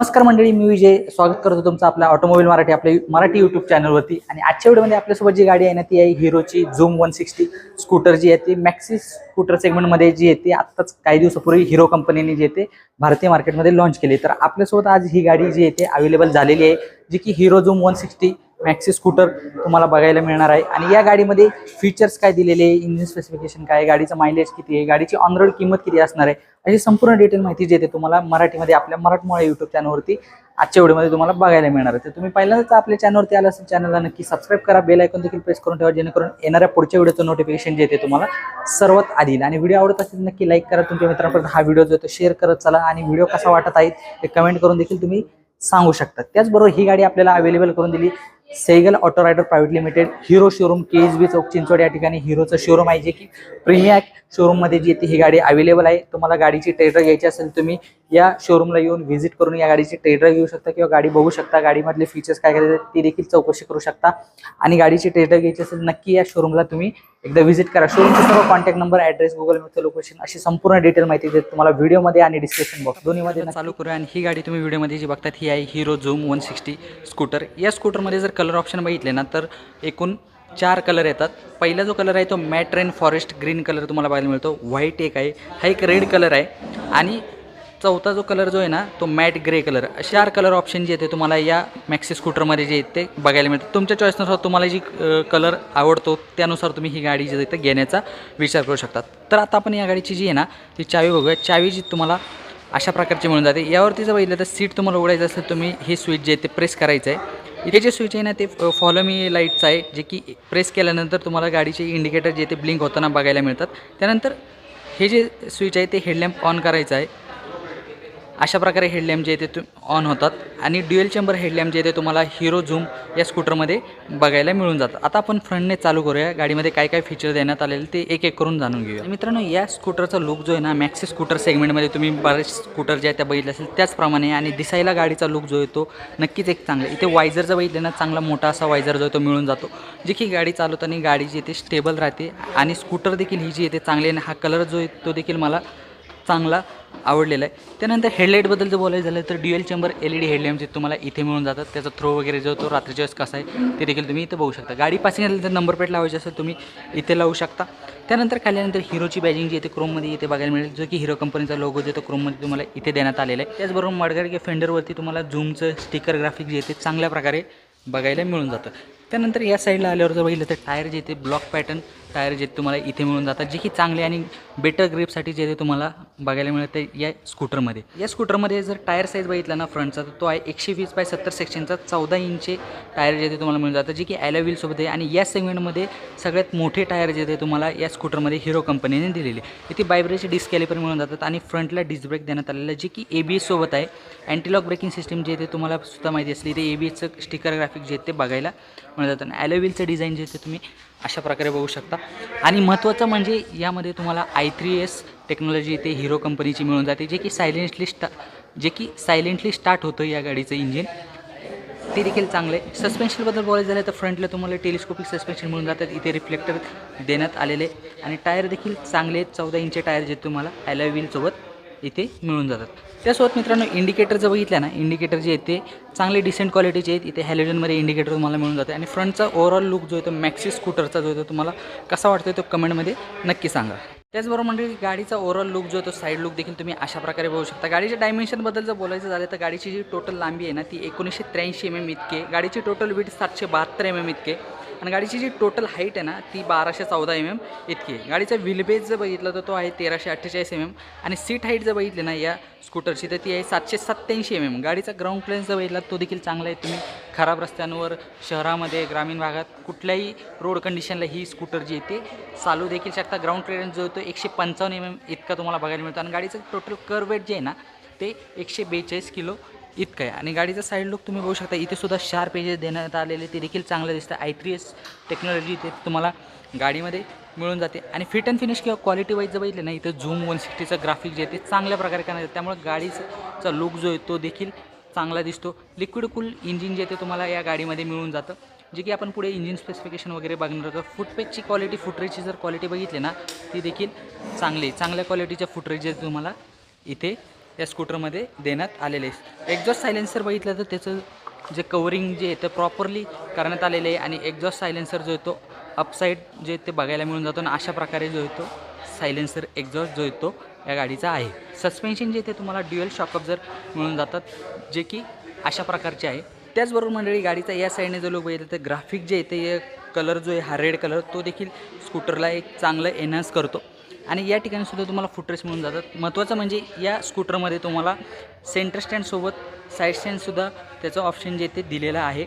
नमस्कार मंडळी मी विजय. स्वागत करतो तुमचं आपल्या ऑटोमोबाईल मराठी आपल्या मराठी युट्यूब चॅनलवरती आणि आजच्या व्हिडिओमध्ये आपल्यासोबत जी गाडी आहे ना ती आहे हिरोची झूम वन सिक्स्टी. स्कूटर जी आहे ती मॅक्सिस स्कूटर सेगमेंटमध्ये जी येते आत्ताच काही दिवसापूर्वी हिरो कंपनीने जी येते भारतीय मार्केटमध्ये लॉन्च केली. तर आपल्यासोबत आज ही गाडी जी येते अवेलेबल झालेली आहे जी की Hero Zoom one sixty. Maxi scooter तुम्हाला बघायला मिळणार आहे. आणि या गाडीमध्ये फीचर्स काय दिलेले आहे? इंजिन स्पेसिफिकेशन काय आहे? गाडीचं मायलेज किती आहे? गाडीची ऑनरोड किंमत किती असणार आहे? अशी संपूर्ण डिटेल माहिती जे ते तुम्हाला मराठीमध्ये आपल्या मराठमोळा युट्यूब चॅनलवरती आजच्या व्हिडिओमध्ये तुम्हाला बघायला मिळणार आहे. तर तुम्ही पहिल्यांदाच आपल्या चॅनलवरती आला असेल चॅनलला नक्की सबस्क्राईब करा. बेल आयकॉन देखील प्रेस करून ठेवा जेणेकरून येणाऱ्या पुढच्या व्हिडिओचं नोटिफिकेशन जे ते तुम्हाला सर्वात आधी. येईल. आणि व्हिडिओ आवडत असेल नक्की लाईक करा. तुमच्या मित्रांपर्यंत हा व्हिडिओ जो तो शेअर करत चला. आणि व्हिडिओ कसा वाटत आहे ते कमेंट करून देखील तुम्ही सांगू शकता. त्याचबरोबर ही गाडी आपल्याला अवेलेबल करून दिली. Sehgal auto rider private limited Hero showroom K H B चौक चिंचवड या ठिकाणी हिरोचं शोरूम आहे जे की प्रीमिया शोरूममध्ये जी येते ही गाडी अवेलेबल आहे. तुम्हाला गाडीची टेडर घ्यायची असेल तुम्ही या शोरूमला येऊन व्हिजिट करून या गाडीची टेडर घेऊ शकता किंवा गाडी बघू शकता. गाडीमधले फीचर्स काय काय ती देखील चौकशी करू शकता. आणि गाडीची टेडर घ्यायची असेल नक्की या शोरूमला तुम्ही एकदा व्हिजिट करा. शोरूमचे सर्व कॉन्टॅक्ट नंबर ॲड्रेस गुगल मॅपचं लोकेशन अशी संपूर्ण डिटेल माहिती देत तुम्हाला व्हिडिओमध्ये आणि डिस्क्रिप्शन बॉक्स दोन्हीमध्ये चालू करूया आणि ही गाडी तुम्ही व्हिडिओमध्ये जी बघतात ही आहे Hero Zoom one sixty scooter या स्कूटरमध्ये जर कलर ऑप्शन बघितले ना तर एकूण चार कलर येतात. पहिला जो कलर आहे तो matt rain forest green colour तुम्हाला बघायला मिळतो. व्हाईट एक आहे. हा एक रेड कलर आहे. आणि चौथा जो कलर जो आहे ना तो मॅट ग्रे कलर. चार कलर ऑप्शन जे येते तुम्हाला या मॅक्सी स्कूटरमध्ये जे आहेत ते बघायला मिळतं. तुमच्या चॉईसनुसार तुम्हाला जी कलर आवडतो त्यानुसार तुम्ही ही गाडी जी आहे घेण्याचा विचार करू शकता. तर आता आपण या गाडीची जी आहे ना ती चावी बघूया. चावी जी तुम्हाला अशा प्रकारची मिळून जाते. यावरती जर बघितलं तर सीट तुम्हाला उघडायचं असेल तुम्ही हे स्विच जे आहे ते प्रेस करायचं आहे. इथे जे स्विच आहे ना ते फॉलो मी लाईटचं आहे जे की प्रेस केल्यानंतर तुम्हाला गाडीचे इंडिकेटर जे ते ब्लिंक होताना बघायला मिळतात. त्यानंतर हे जे स्विच आहे ते हेडलॅम्प ऑन करायचं आहे. अशा प्रकारे हेडलॅम्प जे आहे ते ऑन होतात. आणि ड्युएल चेंबर हेडलॅम्प जे आहे ते तुम्हाला हिरो झूम या स्कूटरमध्ये बघायला मिळून जातात आता आपण फ्रंटने चालू करूया. गाडीमध्ये काय काय फीचर देण्यात आलेले ते एक एक करून जाणून घेऊया. मित्रांनो या स्कूटरचा लुक जो आहे ना मॅक्सी स्कूटर सेगमेंटमध्ये तुम्ही बरेच स्कूटर जे आहे त्या बघितले असेल त्याचप्रमाणे आणि दिसायला गाडीचा लुक जो आहे तो नक्कीच एक चांगला इथे वायझरचा बघितलं ना चांगला मोठा असा वायझर जो आहे तो मिळून जातो. जे की गाडी चालवताना गाडी जी आहे ते स्टेबल राहते आणि स्कूटर देखील ही जी येते चांगली आहे आणि हा कलर जो आहे तो देखील मला चांगला आवडलेलं आहे. त्यानंतर हेडलाईटबद्दल जर बोलायचं झालं तर dual chamber L E D headlamp जे तुम्हाला इथे मिळून जातात त्याचा थ्रो वगैरे जो तो रात्रीच्या वेळेस कसा आहे ते देखील तुम्ही इथे बघू शकता. गाडी पासिंग झाली तर नंबर प्लेट लावायची असेल तुम्ही इथे लावू शकता. त्यानंतर खाल्यानंतर हिरोची बॅजिंग जी इथे क्रोममध्ये इथे बघायला मिळेल. जो की हिरो कंपनीचा लोगो जो तो क्रोममध्ये तुम्हाला इथे देण्यात आलेला आहे. त्याचबरोबर मडगार किंवा फेंडरवरती तुम्हाला झूमचं स्टिकर ग्राफिक जे आहे ते चांगल्या प्रकारे बघायला मिळून जातं. त्यानंतर या साईडला आल्यावर जर बघितलं तर टायर जे ते ब्लॉक पॅटर्न टायर जे तुम्हाला इथे मिळून जातात जे की चांगले आणि बेटर ग्रीपसाठी जे ते तुम्हाला बघायला मिळतं या स्कूटरमध्ये या स्कूटरमध्ये जर टायर साईज बघितला ना फ्रंटचा तर तो आहे एकशे वीस बाय सत्तर सेक्शनचा चौदा इंचे टायर जे ते तुम्हाला मिळून जातं जे की ॲलोव्हीलसोबत आहे. आणि या सेगमेंटमध्ये सगळ्यात मोठे टायर जे ते तुम्हाला या स्कूटरमध्ये हिरो कंपनीने दिलेले. इथे बायब्रेचे डिस्क कॅलिपर मिळून जातात आणि फ्रंटला डिस्क ब्रेक देण्यात आलेलं जे की ए बी एससोबत आहे. अँटीलॉक ब्रेकिंग सिस्टीम जे ते तुम्हाला सुद्धा माहिती असली ते ए बी एसचं स्टिकर ग्राफिक जे ते बघायला मिळून जातं आणि ॲलोव्हीलचं डिझाईन जे ते तुम्ही अशा प्रकारे बघू शकता. आणि महत्त्वाचं म्हणजे यामध्ये तुम्हाला आय थ्री एस टेक्नॉलॉजी इथे हिरो कंपनीची मिळून जाते जे की सायलेंटली स्टा जे की सायलेंटली स्टार्ट होतं या गाडीचं इंजिन. ते देखील चांगलं. आहे सस्पेन्शनबद्दल बोलायचं झालं तर फ्रंटला तुम्हाला टेलिस्कोपिक सस्पेन्शन मिळून जातात. इथे रिफ्लेक्टर देण्यात आलेले आणि टायर देखील चांगले आहेत. चौदा इंचे टायर जे तुम्हाला ॲलॉय व्हीलसोबत इथे मिळून जातात. त्यासोबत मित्रांनो इंडिकेटर जर बघितलं ना इंडिकेटर जे आहेत ते चांगले डिसेंट क्वालिटीचे आहेत. इथे हॅलोजनमध्ये इंडिकेटर तुम्हाला मिळून जाते आणि फ्रंटचा ओव्हरऑल लुक जो आहे तो मॅक्सी स्कूटरचा जो आहे तो तुम्हाला कसा वाटतो तो कमेंटमध्ये नक्की सांगा. त्याचबरोबर म्हणजे गाडीचा ओव्हरऑल लुक जो आहे तो साईड लुक देखील तुम्ही अशा प्रकारे बघू शकता. गाडीच्या डायमेन्शनबद्दल जर बोलायचं झालं तर गाडीची जी टोटल लांबी आहे ना ती एकोणीसशे त्र्याऐंशी एम एम इतके गाडीची टोटल वीट सातशे बहात्तर एम एम इतके आणि गाडीची जी टोटल हाईट आहे ना ती बाराशे चौदा एम एम इतकी आहे. गाडीचा व्हीलबेज जर बघितलं तर तो आहे तेराशे अठ्ठेचाळीस एम एम आणि सीट हाईट जर बघितली ना या स्कूटरची तर ती आहे सातशे सत्त्याऐंशी एम एम गाडीचा ग्राउंड क्लिअरन्स जर बघितला तो देखील चांगला आहे. तुम्ही खराब रस्त्यांवर शहरामध्ये ग्रामीण भागात कुठल्याही रोड कंडिशनला ही स्कूटर जी आहे ती चालू देखील शकता. ग्राउंड क्लिअरन्स जो आहे तो एकशे पंचावन्न एम एम इतका तुम्हाला बघायला मिळतो. आणि गाडीचं टोटल कर वेट जे आहे ना ते एकशे बेचाळीस किलो इतकं आहे. आणि गाडीचा साईड लुक तुम्ही बघू शकता इथे सुद्धा शार्प पेजेस देण्यात आलेले ते देखील चांगलं दिसतं. आय थ्री एस टेक्नॉलॉजी इथे तुम्हाला गाडीमध्ये मिळून जाते. आणि फिट अँड फिनिश किंवा क्वालिटी वाईज जर बघितलं ना इथं झूम वन सिक्स्टीचं ग्राफिक जे आहे ते चांगल्या प्रकारे करण्यात येतं. त्यामुळे गाडीचा लुक जो आहे तो देखील चांगला दिसतो. लिक्विड कूल इंजिन जे आहे ते तुम्हाला या गाडीमध्ये मिळून जातं. जे की आपण पुढे इंजिन स्पेसिफिकेशन वगैरे बघणार होतो फुटपेजची क्वालिटी फुटरेजची जर क्वालिटी बघितली ना ती देखील चांगली चांगल्या क्वालिटीच्या फुटरेज तुम्हाला इथे या स्कूटरमध्ये देण्यात आलेले आहे एक्झॉस्ट सायलेन्सर बघितलं तर त्याचं जे कवरिंग जे आहे ते प्रॉपरली करण्यात आलेलं आहे आणि एक्झॉस्ट सायलेन्सर जो येतो अपसाईड जे ते बघायला मिळून जातो आणि अशा प्रकारे जो येतो सायलेन्सर एक्झॉस्ट जो येतो या गाडीचा आहे. सस्पेन्शन जे ते तुम्हाला ड्युअल शॉक जर मिळून जातात जे की अशा प्रकारचे आहे. त्याचबरोबर मंडळी गाडीचा या साईडने जो लोक बघितलं तर ग्राफिक जे आहे ते कलर जो आहे हा रेड कलर तो देखील स्कूटरला एक चांगलं एनहान्स करतो. आणि या ठिकाणी सुद्धा तुम्हाला फुटरेस मिळून जातात. महत्त्वाचं म्हणजे या स्कूटरमध्ये तुम्हाला सेंटर स्टँडसोबत साईड स्टँडसुद्धा त्याचं ऑप्शन जे ते दिलेलं आहे.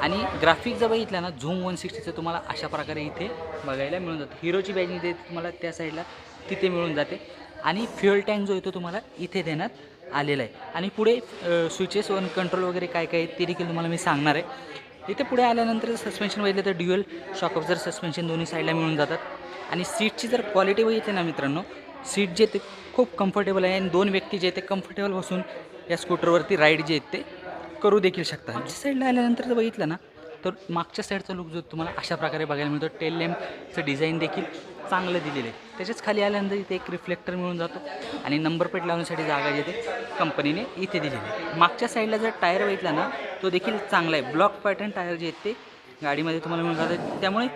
आणि ग्राफिक जर बघितलं ना झूम वन सिक्स्टीचं तुम्हाला अशा प्रकारे इथे बघायला मिळून जातं. हिरोची बॅजिंग जे तुम्हाला त्या साईडला तिथे मिळून जाते. आणि फ्युअल टँक जो आहे तो तुम्हाला इथे देण्यात आलेला आहे. आणि पुढे स्विचेस वन कंट्रोल वगैरे काय काय ते देखील तुम्हाला मी सांगणार आहे. इथे पुढे आल्यानंतर सस्पेन्शन बघितलं तर ड्युअल शॉक जर सस्पेन्शन दोन्ही साईडला मिळून जातात. आणि सीटची जर क्वालिटी बघितली ना मित्रांनो सीट जे ते खूप कम्फर्टेबल आहे आणि दोन व्यक्ती जे ते कम्फर्टेबल बसून या स्कूटरवरती राईड जे आहेत ते करू देखील शकतात. दुसऱ्या साईडला आल्यानंतर जर बघितलं ना तर मागच्या साईडचा लुक जो तुम्हाला अशा प्रकारे बघायला मिळतो टेल लॅम्पचं डिझाईन देखील चांगलं दिलेलं आहे. त्याच्याच खाली आल्यानंतर इथे एक रिफ्लेक्टर मिळून जातो आणि नंबर प्लेट लावण्यासाठी जागा जे कंपनीने इथे दिलेली आहे. मागच्या साईडला जर टायर बघितला ना तो देखील चांगला आहे. ब्लॉक पॅटर्न टायर जे आहेत ते गाडीमध्ये तुम्हाला मिळून जातात त्यामुळे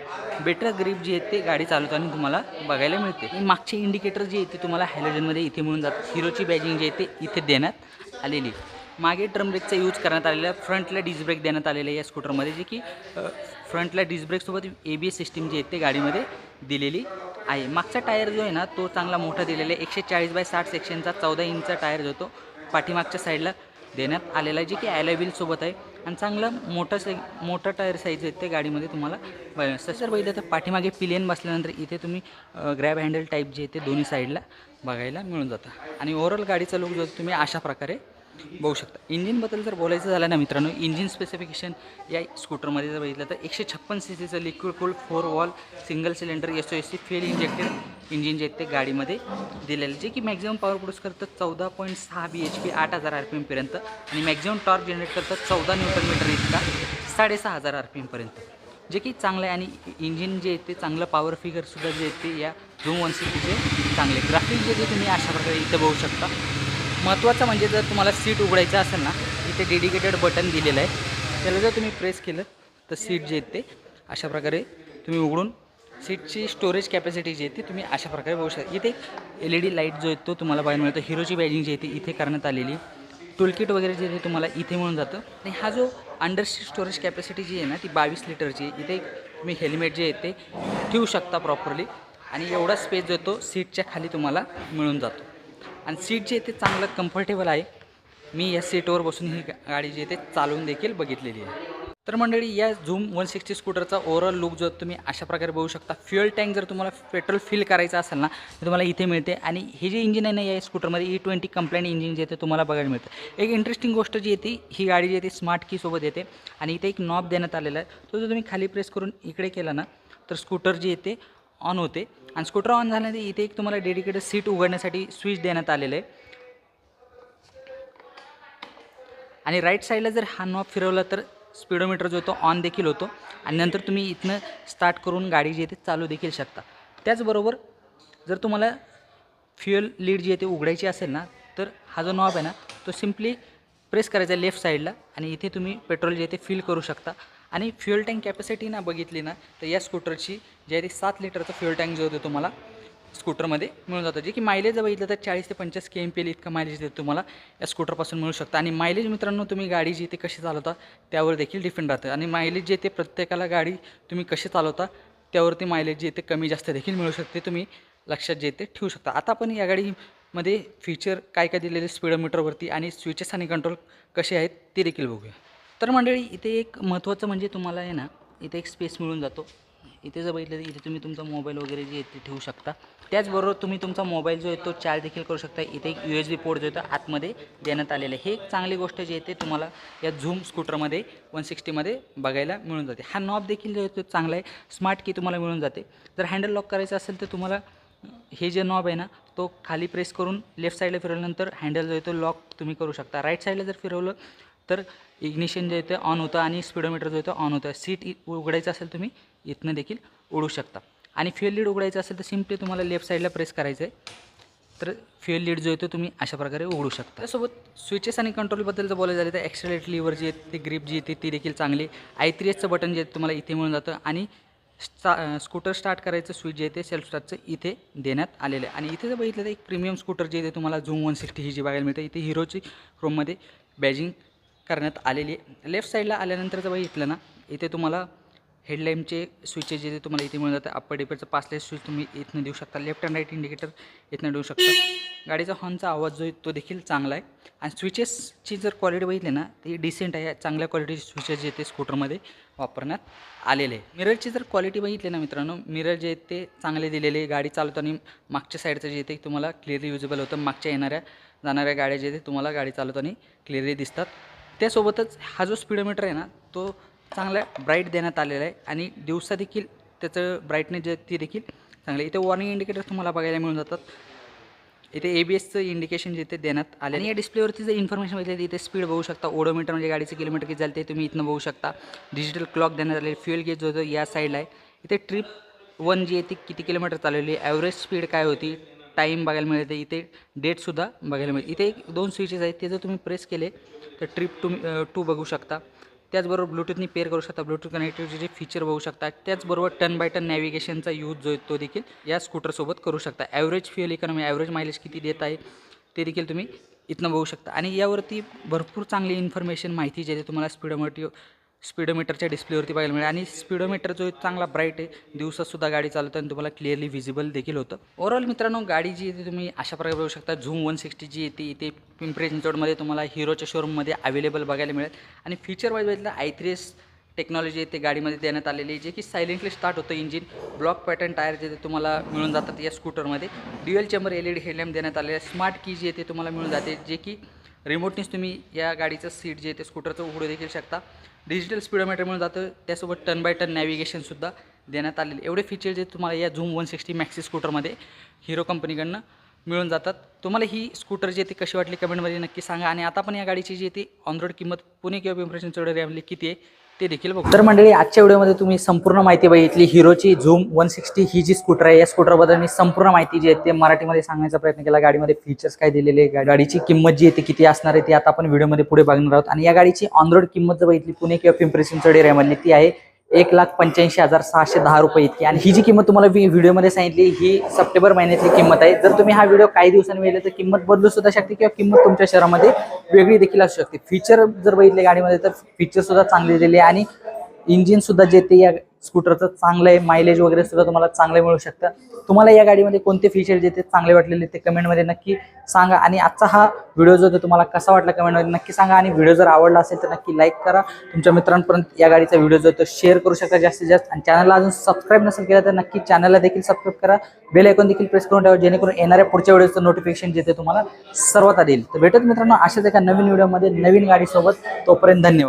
बेटर ग्रीप जी आहेत ते गाडी चालवताना तुम्हाला बघायला मिळते. आणि मागचे इंडिकेटर जे आहेत ते तुम्हाला हॅलोजनमध्ये इथे मिळून जातात हिरोची बॅजिंग जी आहे ते इथे देण्यात आलेली आहे. मागे ड्रम ब्रेकचा यूज करण्यात आलेला आहे. फ्रंटला डिस्क ब्रेक देण्यात आलेला आहे या स्कूटरमध्ये जे की फ्रंटला डिस्क ब्रेकसोबत ए बी एस सिस्टीम जी आहे ते गाडीमध्ये दिलेली आहे. मागचा टायर जो आहे ना तो चांगला मोठा दिलेला आहे. एकशे चाळीस बाय साठ सेक्शनचा चौदा इंचचा टायर जो तो पाठीमागच्या साईडला देण्यात आलेला आहे जे की ॲलोव्हीलसोबत आहे. आणि चांगलं मोठं से मोठं टायर साईज आहेत ते गाडीमध्ये तुम्हाला बघ सर बघितलं तर पाठीमागे पिलियन बसल्यानंतर इथे तुम्ही ग्रॅब हँडल टाईप जे आहे ते दोन्ही साईडला बघायला मिळून जातं. आणि ओव्हरऑल गाडीचा लुक जो तुम्ही अशा प्रकारे बघू शकता. इंजिनबद्दल जर बोलायचं झालं ना मित्रांनो इंजिन स्पेसिफिकेशन या स्कूटरमध्ये जर बघितलं तर एकशे छप्पन सी सीचं liquid cool four valve single cylinder S O S C fuel injected engine जे आहेत ते गाडीमध्ये दिलेलं. जे की मॅक्झिमम पॉवर प्रोड्यूस करतं चौदा पॉईंट सहा बी एच पी आठ हजार आर पी एमपर्यंत आणि मॅक्झिमम टॉर्क जनरेट करतं चौदा न्यूटन मीटर इतका साडेसहा हजार आर पी एमपर्यंत जे की चांगलं आहे आणि इंजिन जे आहे ते चांगलं पॉवर फिगरसुद्धा जे आहे ते या झूम वन सिक्सचे चांगले. ग्राफिक जे ते तुम्ही अशा प्रकारे इथं बघू शकता. महत्त्वाचं म्हणजे जर तुम्हाला सीट उघडायचं असेल ना इथे डेडिकेटेड बटन दिलेलं आहे. त्याला जर तुम्ही प्रेस केलं तर सीट जे आहेत ते अशा प्रकारे तुम्ही उघडून सीटची स्टोरेज कॅपॅसिटी जी आहे ती तुम्ही अशा प्रकारे बघू शकता. इथे एल ई डी लाइट जो आहे तो तुम्हाला बाहेर मिळतो. हिरोची बॅजिंग जी आहे ती इथे करण्यात आलेली टूलकिट वगैरे जे आहे तुम्हाला इथे मिळून जातं. आणि हा जो अंडर स्टोरेज कॅपॅसिटी जी आहे ना ती बावीस लिटरची इथे तुम्ही हेल्मेट जे आहे ते ठेवू शकता प्रॉपरली आणि एवढा स्पेस जो येतो तो सीटच्या खाली तुम्हाला मिळून जातो. आणि सीट जे आहे ते चांगलं कम्फर्टेबल आहे. मी या सीटवर बसून ही गा- गाडी जी आहे ते चालवून देखील बघितलेली आहे. तर मंडळी या झूम वन सिक्स्टी स्कूटरचा ओव्हरऑल लुक जो तुम्ही अशा प्रकारे बघू शकता फ्युअल टँक जर तुम्हाला पेट्रोल फिल करायचं असेल ना तर तुम्हाला इथे मिळते. आणि हे जे इंजिन आहे ना या स्कूटरमध्ये ई ट्वेंटी कंप्लेंट इंजिन जे आहे ते तुम्हाला बघायला मिळतं. एक इंटरेस्टिंग गोष्ट जी येते ही गाडी जी आहे ती स्मार्ट कीसोबत येते. आणि इथे एक नॉब देण्यात आलेला आहे. तो जर तुम्ही खाली प्रेस करून इकडे केला ना तर स्कूटर जी येते ऑन होते. आणि स्कूटर ऑन झाल्यानंतर इथे एक तुम्हाला डेडिकेटेड सीट उघडण्यासाठी स्विच देण्यात आलेलं आहे. आणि राईट साईडला जर हा नॉब फिरवला तर स्पीडोमीटर जो तो ऑन देखील होतो. आणि नंतर तुम्ही इथनं स्टार्ट करून गाडी जी आहे ते चालू देखील शकता. त्याचबरोबर जर तुम्हाला फ्युअल लीड जी आहे ते उघडायची असेल ना तर हा जो नॉब आहे ना तो सिम्पली प्रेस करायचा आहे लेफ्ट साईडला आणि इथे तुम्ही पेट्रोल जे आहे ते फिल करू शकता. आणि फ्युअल टँक कॅपॅसिटी ना बघितली ना तर या स्कूटरची जी आहे ती सात लिटरचं फ्युअल टँक जो होतो तुम्हाला स्कूटरमध्ये मिळून जातं. जे की मायलेज बघितलं तर चाळीस ते पंचवीस के एम पी एल इतकं मायलेज देतं तुम्हाला या स्कूटरपासून मिळू शकतं. आणि मायलेज मित्रांनो तुम्ही गाडी जी ते कशी चालवता त्यावर देखील डिपेंड राहतं. आणि मायलेज जे ते प्रत्येकाला गाडी तुम्ही कशी चालवता त्यावरती मायलेज जे ते कमी जास्त देखील मिळू शकते तुम्ही लक्षात जे ते ठेवू शकता. आता आपण या गाडीमध्ये फीचर काय काय दिलेले स्पीडोमीटरवरती आणि स्विचेस आणि कंट्रोल कसे आहेत ते देखील बघूया. तर मंडळी इथे एक महत्त्वाचं म्हणजे तुम्हाला आहे ना इथे एक स्पेस मिळून जातो. इथे जर बघितलं तर इथे तुम्ही तुमचा मोबाईल वगैरे जे इथे ठेवू शकता. त्याचबरोबर तुम्ही तुमचा मोबाईल जो आहे तो चार्ज देखील करू शकता. इथे एक यू एस बी पोर्ट जो आहे तो आतमध्ये देण्यात आलेलं आहे. हे एक चांगली गोष्ट जी आहे ते तुम्हाला या झूम स्कूटरमध्ये वन सिक्स्टीमध्ये बघायला मिळून जाते. हा नॉब देखील जो आहे तो चांगला आहे. स्मार्ट की तुम्हाला मिळून जाते. जर हँडल लॉक करायचं असेल तर तुम्हाला हे जे नॉब आहे ना तो खाली प्रेस करून लेफ्ट साईडला फिरवल्यानंतर हँडल जो आहे तो लॉक तुम्ही करू शकता. राईट साईडला जर फिरवलं तर इग्निशन जे आहे ते ऑन होतं आणि स्पीडोमीटर जो आहे ऑन होतं सीट इ उघडायचं असेल तुम्ही इथनं देखील उडू शकता. आणि फ्युअल लीड उघडायचं असेल तर सिम्पली तुम्हाला लेफ्ट साईडला प्रेस करायचं आहे तर फ्युएल लीड जो येतो तुम्ही अशा प्रकारे उघडू शकता. त्यासोबत स्विचेस आणि कंट्रोलबद्दल जर बोलायचं झालं तर ॲक्सिलेट लिव्हर जी आहे ती ग्रीप जी येते ती देखील चांगली आय थ्री एसचं बटन जे तुम्हाला इथे मिळून जातं आणि स्टा स्कूटर स्टार्ट करायचं स्विच जे आहे ते सेल्फ स्टार्टचं इथे देण्यात आलेलं आहे. आणि इथे जर बघितलं तर एक प्रीमियम स्कूटर जे आहे ते तुम्हाला झूम वन सिक्स्टी ही जी बघायला मिळते. इथे हिरोची क्रोममध्ये बॅजिंग करण्यात आलेली आहे. लेफ्ट साईडला आल्यानंतर जर बघितलं ना इथे तुम्हाला हेडलाईमचे स्विचेस जे तुम्हाला इथे मिळून जातात अप्पर डिपरचं पाचले स्विच तुम्ही इथनं देऊ शकता. लेफ्ट अँड राईट इंडिकेटर इथनं देऊ शकता. गाडीचा हॉर्नचा आवाज जो आहे तो देखील चांगला आहे. आणि स्विचेसची जर क्वालिटी बघितली ना ती डिसेंट आहे. चांगल्या क्वालिटीचे स्विचेस जे ते स्कूटरमध्ये वापरण्यात आलेले आहे. मिररची जर क्वालिटी बघितली ना मित्रांनो मिरर जे आहेत ते चांगले दिलेले गाडी चालवताना मागच्या साईडचं जे ते तुम्हाला क्लिअरली युजेबल होतं. मागच्या येणाऱ्या जाणाऱ्या गाड्या जे ते तुम्हाला गाडी चालवताना क्लिअरली दिसतात. त्यासोबतच हा जो स्पीडोमीटर आहे ना तो चांगला ब्राईट देण्यात आलेला आहे आणि दिवसा देखील त्याचं ब्राईटनेस जे ती देखील चांगली. इथे वॉर्निंग इंडिकेटर तुम्हाला बघायला मिळून जातात. इथे ए बी एसचं इंडिकेशन जे ते देण्यात आले आणि या डिस्प्लेवरती जर इन्फॉर्मेशन बघितली तर इथे स्पीड बघू शकता. ओडोमीटर म्हणजे गाडीचं किलोमीटर किती झालं ते तुम्ही इथनं बघू शकता. डिजिटल क्लॉक देण्यात आले फ्युएल गेज जो या साईडला आहे. इथे ट्रिप वन जी आहे ती किती किलोमीटर चालवली ॲव्हरेज स्पीड काय होती? टाईम बघायला मिळते इथे डेटसुद्धा बघायला मिळते. इथे एक दोन स्विचेस आहेत ते जर तुम्ही प्रेस केले तर ट्रिप टू टू बघू शकता. त्याचबरोबर ब्लूटूथनी पेअर करू शकता. ब्लूटूथ कनेक्टिव्हिटीचे फीचर बघू शकता. त्याचबरोबर टर्न बाय टर्न नॅव्हिगेशनचा यूज जो तो देखील या स्कूटरसोबत करू शकता. Average fuel economy average mileage किती देत आहे ते देखील तुम्ही इथनं बघू शकता. आणि यावरती भरपूर चांगली इन्फॉर्मेशन माहिती जे तुम्हाला स्पीडोमोटिव्ह स्पीडोमीटरच्या डिस्प्लेवरती बघायला मिळेल. आणि स्पीडोमीटर जो चांगला ब्राईट आहे. दिवसातसुद्धा गाडी चालवताना तुम्हाला क्लिअरली व्हिजिबल देखील होतं. ओव्हरऑल मित्रांनो गाडी जी येते तुम्ही अशा प्रकारे बघू शकता. झूम वन सिक्स्टी जी येते इथे पिंपरी चिंचवडमध्ये तुम्हाला हिरोच्या शोरूममध्ये अवेलेबल बघायला मिळेल. आणि फीचर वाईज बघितलं आय थ्री एस टेक्नॉलॉजी आहे ते गाडीमध्ये देण्यात आलेली आहे जे की सायलेंटली स्टार्ट होतं इंजिन ब्लॉक पॅटर्न टायर जे ते तुम्हाला मिळून जातात या स्कूटरमध्ये dual chamber L E D headlamp देण्यात आलेले आहे. स्मार्ट की जी आहे ते तुम्हाला मिळून जाते जे की रिमोटनेच तुम्ही या गाडीचं सीट जे आहे ते स्कूटरचं उघडू देखील शकता. डिजिटल स्पीडोमीटर मिळून जातं. त्यासोबत टर्न बाय टर्न नॅव्हिगेशनसुद्धा देण्यात आलेले. एवढे फीचर्स जे तुम्हाला या झूम वन सिक्स्टी मॅक्सी स्कूटरमध्ये हिरो कंपनीकडनं मिळून जातात. तुम्हाला ही स्कूटर जी आहे ती कशी वाटली? कमेंटमध्ये नक्की सांगा. आणि आता पण या गाडीची जी आहे ती ऑन रोड किंमत पुणे किंवा पिंपरी चिंचवड किती आहे? ते देखील बघू. तर मंडळी आजच्या व्हिडिओमध्ये तुम्ही संपूर्ण माहिती बघितली. हिरोची झूम वन सिक्स्टी ही जी स्कूटर आहे या स्कूटरबद्दल मी संपूर्ण माहिती जी आहे ते मराठीमध्ये सांगण्याचा प्रयत्न केला. गाडीमध्ये फीचर्स काय दिलेले आहे, गाडीची किंमत जी आहे ती किती असणार आहे ती आता आपण व्हिडिओमध्ये पुढे बघणार आहोत. आणि या गाडीची ऑन रोड किंमत जर बघितली पुणे किंवा पिंपरी चिंचवड एरियामधली ती आहे एक लाख पंच्याऐंशी हजार सहाशे दहा रुपये इतकी. आणि ही जी किंमत तुम्हाला मी व्हिडिओमध्ये सांगितली ही सप्टेंबर महिन्यातली किंमत आहे. जर तुम्ही हा व्हिडिओ काही दिवसांनी वेळेला तर किंमत बदलू सुद्धा शकते किंवा किंमत तुमच्या शहरामध्ये वेगळी देखील असू शकते. फीचर जर बघितले गाडीमध्ये तर फीचर सुद्धा चांगले दिलेले आणि इंजिन सुद्धा जे ते या स्कूटरचं चांगलं आहे मायलेज वगैरे सुद्धा तुम्हाला चांगलं मिळू शकतं. तुम्हाला या गाडीमध्ये कोणते फीचर जे ते चांगले वाटलेले ते कमेंटमध्ये नक्की सांगा. आणि आजचा हा व्हिडिओ जो तो तुम्हाला कसा वाटला कमेंटमध्ये नक्की सांगा. आणि व्हिडिओ जर आवडला असेल तर नक्की लाईक करा. तुमच्या मित्रांपर्यंत या गाडीचा व्हिडिओ जो तो शेअर करू शकता जास्तीत जास्त. आणि चॅनलला अजून सबस्क्राईब नसेल केला तर नक्की चॅनलला देखील सबस्क्राईब करा. बेल ऐकून देखील प्रेस करून ठेवा जेणेकरून येणाऱ्या पुढच्या व्हिडिओचं नोटिफिकेशन जे ते तुम्हाला सर्वात आधी येईल. तर भेटत मित्रांनो अशाच एका नवीन व्हिडिओमध्ये नवीन गाडीसोबत. तोपर्यंत धन्यवाद.